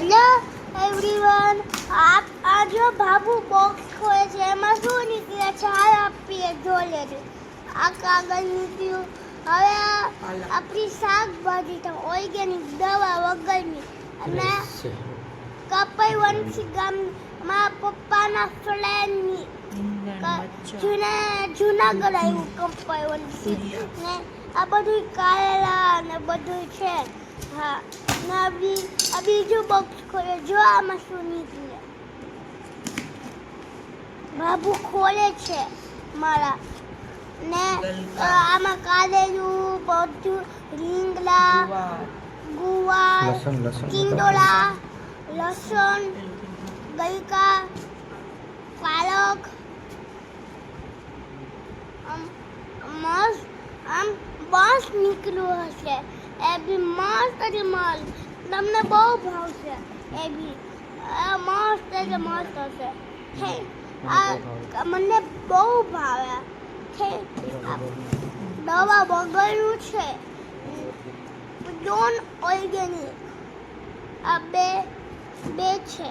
Hello everyone આપ આ જો બાબુ બોક્સ ખોલે છે. એમાં શું નીકળે છે? હાલ આપીએ ધોલે છે. આ કાગળ નીકળ્યું હવે આપણી શાકભાજી તો ઓર્ગેનિક દવા વગરની. અને કપાઈ વંશી ગામ મારા પપ્પાના ફ્રેન્ડની જૂના જૂનાગઢ આવ્યું કપાઈ વંશી. ને આ બધું કારેલા ને બધું છે. હા. ને બી આ બીજું બોક્સ ખોલે જો આમાં શું નીકળે બાબુ ખોલે છે મારા ને આમાં કાલેલું બધું રીંગલા ગુવાર કિંડોળા લસણ લસણ ગલકા પાલક આમ મસ્ત આમ બસ નીકળ્યું હશે. એ બી મસ્ત છે મસ્ત. તમને બહુ ભાવશે. એ બી. આ મસ્ત છે મસ્ત હશે. થેન્ક મને બહુ ભાવે. છે આ દવા વગરનું છે. ડોન ઓર્ગેનિક આ બે બે છે.